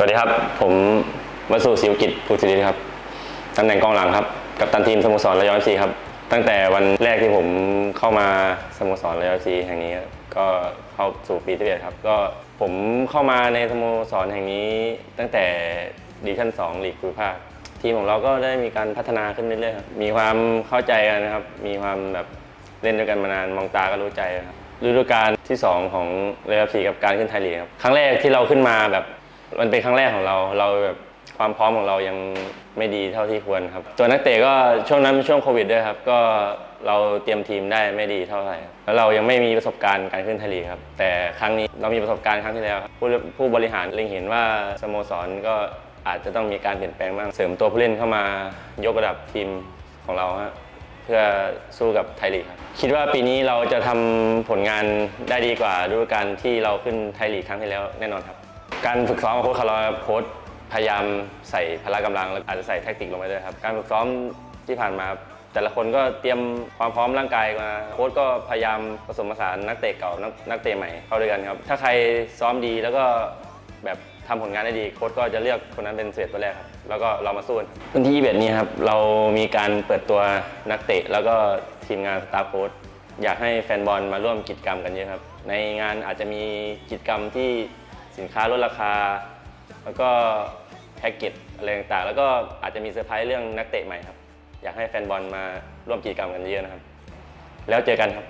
สวัสดีครับ ผมวสุศิวกิจภูสิริครับตำแหน่งกองหลังครับ กับตันทีมสโมสรระยองซีครับ ตั้งแต่วันแรกที่ผมเข้ามาสโมสรระยองซีแห่งนี้ก็เข้าสู่ปีที่เอ็ดครับ ก็ผมเข้ามาในสโมสรแห่งนี้ ตั้งแต่ดิวิชั่น2ลีกภูมิภาคทีมของเราก็ได้มีการพัฒนาขึ้นเรื่อยๆครับมีความเข้าใจกันนะครับ มีความแบบเล่นด้วยกันมานานมองตาก็รู้ใจครับฤดูกาลที่ 2 ของเรอัลซีกับการขึ้นไทยลีกครับครั้งแรกที่เราขึ้นมาแบบ มันเป็นครั้งแรกของเรา เราแบบความพร้อมของเรายังไม่ดีเท่าที่ควรครับ ตัวนักเตะก็ช่วงนั้นเป็นช่วงโควิดด้วยครับ ก็เราเตรียมทีมได้ไม่ดีเท่าไหร่แล้วเรายังไม่มีประสบการณ์การขึ้นไทยลีกครับ แต่ครั้งนี้เรามีประสบการณ์ครั้งที่แล้วผู้ผู้บริหารเล็งเห็นว่าสโมสรก็อาจจะต้องมีการเปลี่ยนแปลงบ้างเสริมตัวผู้เล่นเข้ามายกระดับทีมของเราฮะเพื่อสู้กับไทยลีกครับคิดว่าปีนี้เราจะทำผลงานได้ดีกว่าฤดูกาลที่เราขึ้นไทยลีกครั้งที่แล้วแน่นอนครับ การฝึกซ้อมของโค้ชคาร์ลโค้ชพยายามใส่พละกำลังแล้วอาจจะใส่แทคติกลงไปด้วยครับ การฝึกซ้อมที่ผ่านมาแต่ละคนก็เตรียมความพร้อมร่างกายมาโค้ชก็พยายามผสมผสานนักเตะเก่านักเตะใหม่เข้าด้วยกันครับ ถ้าใครซ้อมดีแล้วก็แบบทำผลงานได้ดีโค้ชก็จะเลือกคนนั้นเป็นเสียตัวแรกครับแล้วก็เรามาสู้วันที่21นี้ครับเรามีการเปิดตัวนักเตะแล้วก็ทีมงานสตาฟโค้ชอยากให้แฟนบอลมาร่วมกิจกรรมกันเยอะครับในงานอาจจะมีกิจกรรมที่ สินค้าลดราคา แล้วก็แพ็กเกจอะไรต่างๆ แล้วก็อาจจะมีเซอร์ไพรส์เรื่องนักเตะใหม่ครับ อยากให้แฟนบอลมาร่วมกิจกรรมกันเยอะนะครับ แล้วเจอกันครับ